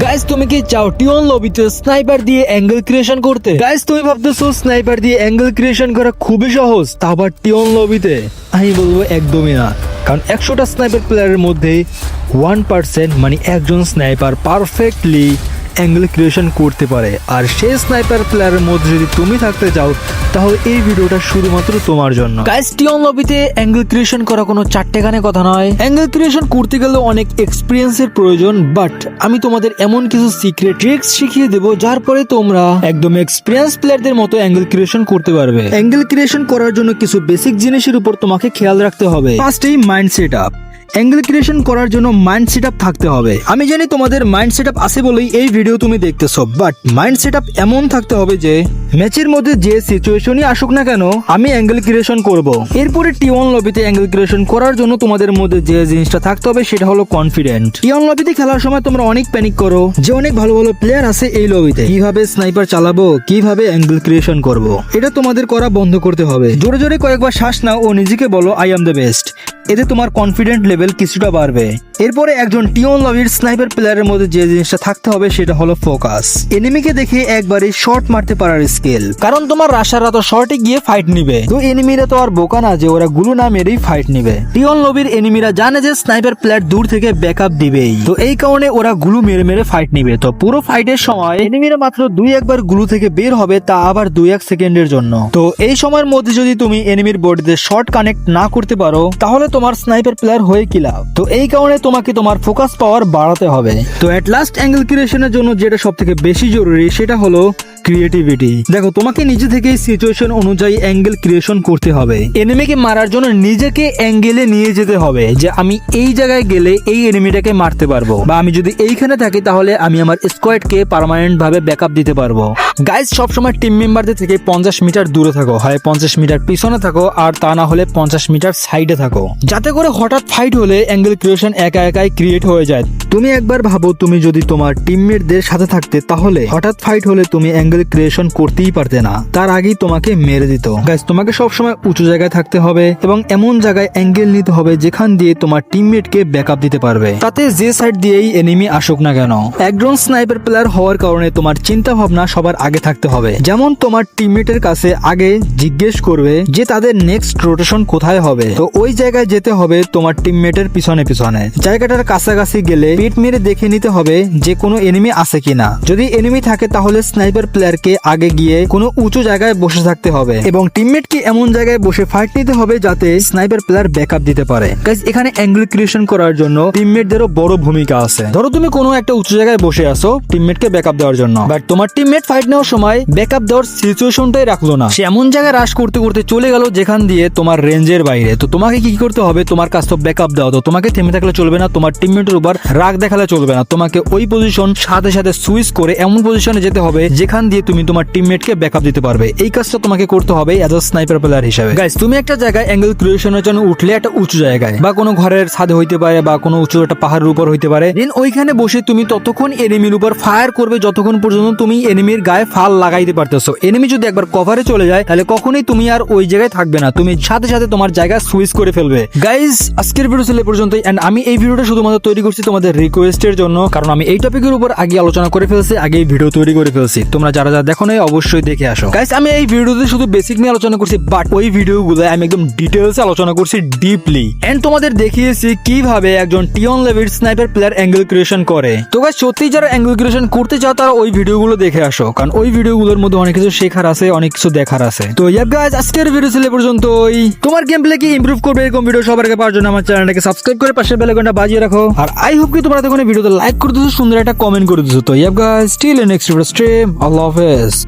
Guys তুমি কি চাও টিওন লবিতে স্নাইপার দিয়ে অ্যাঙ্গেল ক্রিয়েশন করতে? গাইস তুমি ভাবতেছো স্নাইপার দিয়ে অ্যাঙ্গেল ক্রিয়েশন করা খুবই সহজ, তা আবার টিওন লবিতে? আমি বলব একদমই না, কারণ একশোটা স্নাইপার প্লেয়ারের মধ্যে ওয়ান পার্সেন্ট মানে একজন স্নাইপার পারফেক্টলি অ্যাঙ্গেল ক্রিয়েশন করতে পারে। আর সেই স্নাইপার প্লেয়ারের মধ্যে যদি তুমি থাকতে চাও তাহলে এই ভিডিওটা শুধুমাত্র তোমার জন্য। গাইস টিওন লবিতে অ্যাঙ্গেল ক্রিয়েশন করা কোনো চারটে গানে কথা নয়। অ্যাঙ্গেল ক্রিয়েশন করতে গেলে অনেক এক্সপিরিয়েন্সের প্রয়োজন বাট আমি তোমাদের এমন কিছু সিক্রেট ট্রিক্স শিখিয়ে দেবো যার পরে তোমরা একদম এক্সপিরিয়েন্স প্লেয়ারদের মতো অ্যাঙ্গেল ক্রিয়েশন করতে পারবে। অ্যাঙ্গেল ক্রিয়েশন করার জন্য কিছু বেসিক জিনিসের উপর তোমাকে খেয়াল রাখতে হবে। ফার্স্টেই mind set up angle creation করার জন্য মাইন্ড সেট থাকতে হবে। আমি জানি তোমাদের মাইন্ড সেট আছে বলেই এই ভিডিও তুমি দেখতেছো, বাট মাইন্ড সেট এমন থাকতে হবে যে ম্যাচের মধ্যে যে সিচুয়েশনই আসুক না কেন, আমি অ্যাঙ্গেল ক্রিয়েশন করব। এরপরে টি ওয়ান লবিতে অ্যাঙ্গেল ক্রিয়েশন করার জন্য তোমাদের মধ্যে যে জিনিসটা থাকতে হবে, সেটা হলো কনফিডেন্ট টি ওয়ান লবিতে খেলার সময় তোমরা অনেক প্যানিক করো, যে অনেক ভালো ভালো প্লেয়ার আছে এই লবিতে কীভাবে স্নাইপার চালাবো, কীভাবে অ্যাঙ্গেল ক্রিয়েশন করব। এটা তোমাদের করা বন্ধ করতে হবে। জোরে জোরে কয়েকবার শ্বাস নাও ও নিজেকে বলো আই এম দ্য বেস্ট এতে তোমার কনফিডেন্ট লেভেল কিছুটা বাড়বে। এরপরে একজন টিওন লবির স্নাইপার প্লেয়ারের মধ্যে যে জিনিসটা থাকতে হবে, সেটা হলো ফোকাস এনিমিকে দেখে একবারে শর্ট মারতে পারার কারণ তোমার রাশাররা তো শর্টে গিয়ে ফাইট নিবে। তো এনিমিরা তো আর বোকা না যে ওরা গুলো না মেরেই ফাইট নিবে। টিওন লবির এনিমিরা জানে যে স্নাইপার প্লেয়ার দূর থেকে ব্যাকআপ দিবেই। তো এই কারণে ওরা গুলো মেরে মেরে ফাইট নিবে। তো পুরো ফাইটের সময় এনিমিরা মাত্র দুই একবারগুলো থেকে বের হবে তা আবার দুই এক সেকেন্ডের জন্য। তো এই সময়ের মধ্যে যদি তুমি এনিমির বডিতে শর্ট কানেক্ট না করতে পারো তাহলে তোমার স্নাইপার প্লেয়ার হয়ে কি লাভ? তো এই কারণে তোমাকে তোমার ফোকাস পাওয়ার বাড়াতে হবে। তো এট লাস্ট অ্যাঙ্গেল ক্রিয়েশনের জন্য যেটা সব থেকে বেশি জরুরি সেটা হলো ক্রিয়েটিভিটি দেখো, তোমাকে নিজে থেকেই সিচুয়েশন অনুযায়ী অ্যাঙ্গেল ক্রিয়েশন করতে হবে। এনিমিকে মারার জন্য নিজেকে অ্যাঙ্গেলে নিয়ে যেতে হবে যে আমি এই জায়গায় গেলে এই এনিমিটাকে মারতে পারব। বা আমি যদি এইখানে থাকি, তাহলে আমি আমার স্কোয়াডকে পার্মানেন্ট ভাবে ব্যাকআপ দিতে পারব। গাইজ সবসময় টিম মেম্বারদের থেকে পঞ্চাশ মিটার দূরে থাকো। হয় পঞ্চাশ মিটার পিছনে থাকো, আর তা না হলে পঞ্চাশ মিটার সাইডে থাকো। যাতে করে হঠাৎ ফাইট হলে অ্যাঙ্গেল ক্রিয়েশন একা একাই ক্রিয়েট হয়ে যায়। তুমি একবার ভাবো, তুমি যদি তোমার টিমমেটদের সাথে থাকতে, তাহলে হঠাৎ ফাইট হলে তুমি অ্যাঙ্গেল ক্রিয়েশন করতেই পারতে না। তার আগেই তোমাকে মেরে দিত। গাইজ তোমাকে সবসময় উঁচু জায়গায় থাকতে হবে এবং এমন জায়গায় অ্যাঙ্গেল নিতে হবে যেখান দিয়ে তোমার টিমমেটকে ব্যাকআপ দিতে পারবে। তাতে যে সাইড দিয়েই এনিমি আসুক না কেন। একজন স্নাইপার প্লেয়ার হওয়ার কারণে তোমার চিন্তা ভাবনা সবার আগে থাকতে হবে। যেমন তোমার টিমমেটের কাছে আগে জিজ্ঞেস করবে যে তাদের নেক্সট রোটেশন কোথায় হবে। তো ওই জায়গায় যেতে হবে তোমার টিমমেটের পিছনে পিছনে। জায়গাটার কাছাকাছি গেলে পিট মেরে দেখে নিতে হবে যে কোনো এনিমি আছে কিনা। যদি এনিমি থাকে তাহলে স্নাইপার প্লেয়ারকে আগে গিয়ে কোনো উঁচু জায়গায় বসে থাকতে হবে এবং টিমমেটকে এমন জায়গায় বসে ফাইট নিতে হবে যাতে স্নাইপার প্লেয়ার ব্যাকআপ দিতে পারে। গাইজ এখানে অ্যাঙ্গেল ক্রিয়েশন করার জন্য টিমমেটদেরও বড় ভূমিকা আছে। ধরো তুমি কোনো একটা উঁচু জায়গায় বসে আছো টিমমেটকে ব্যাকআপ দেওয়ার জন্য। বাট তোমার টিমমেট ফাইট নেওয়ার সময় ব্যাকআপ দেওয়ার সিচুয়েশনটাই রাখল না। সে এমন জায়গায় রাশ করতে করতে চলে গেল যেখান দিয়ে তোমার রেঞ্জের বাইরে। তো তোমাকে কি করতে হবে? তোমার কাজ তো ব্যাকআপ দেওয়া তো তোমাকে থেমে থাকলে চলবে না, তোমার টিমমেটের উপর রাগ দেখালে চলবে না। তোমাকে ওই পজিশন সাথে সাথে সুইচ করে এমন পজিশনে যেতে হবে যেখান দিয়ে তুমি তোমার টিমমেটকে ব্যাকআপ দিতে পারবে। এই কাজটা তোমাকে করতে হবে অ্যাজ আ স্নাইপার প্লেয়ার হিসেবে। গাইস তুমি একটা জায়গায় অ্যাঙ্গেল ক্রিয়েশনের জন্য উঠলে একটা উঁচু জায়গায় বা কোনো ঘরের ছাদে হইতে পারে বা কোনো উঁচু একটা পাহাড়ের উপর হইতে পারে দেন ওইখানে বসে তুমি ততক্ষণ এনিমির উপর ফায়ার করবে যতক্ষণ পর্যন্ত তুমি এনিমির গায়ে ফাল লাগাইতে পারতেছো। এনিমি যদি একবার কভারে চলে যায়, তাহলে কখনোই তুমি আর ওই জায়গায় থাকবে না। তুমি সাথে সাথে তোমার জায়গা সুইচ করে ফেলবে। গাইজ আজকের ভিডিও ছিল এ পর্যন্তই এন্ড আমি এই ভিডিওটা শুধুমাত্র তৈরি করছি তোমাদের রিকোয়েস্টের জন্য, কারণ আমি এই টপিকের উপর আগে আলোচনা করে ফেলছি, আগে ভিডিও তৈরি করে ফেলছি। তোমরা যারা যারা দেখো অবশ্যই দেখে আসো। গাইজ আমি এই ভিডিওতে শুধু বেসিক নিয়ে আলোচনা করছি বাট ওই ভিডিওগুলো আমি একদম ডিটেলসে আলোচনা করছি ডিপলি এন্ড তোমাদের দেখিয়েছি কীভাবে একজন টিয়ন level sniper player angle creation করে। তো গাইজ সত্যি যারা অ্যাঙ্গেল ক্রিয়েশন করতে চাও, তারা ওই ভিডিওগুলো দেখে আসো, কারণ ওই ভিডিওগুলোর মধ্যে অনেক কিছু শেখার আছে, অনেক কিছু দেখার আছে। তো ইয়াব গাইজ আজকের ভিডিও ছিল পর্যন্তই। তোমার গেম প্লে কি ইমপ্রুভ করবে এরকম ভিডিও সবার আগে পাওয়ার জন্য আমার চ্যানেলটাকে সাবস্ক্রাইব করে পাশের বেল আইকনটা বাজিয়ে রাখো। আর আই হোপ কি তোমরা দেখুন ভিডিওতে লাইক করে দিছো, সুন্দর একটা কমেন্ট করে দিছো। তো ইয়াব guys still next video stream আল্লাহ হাফেজ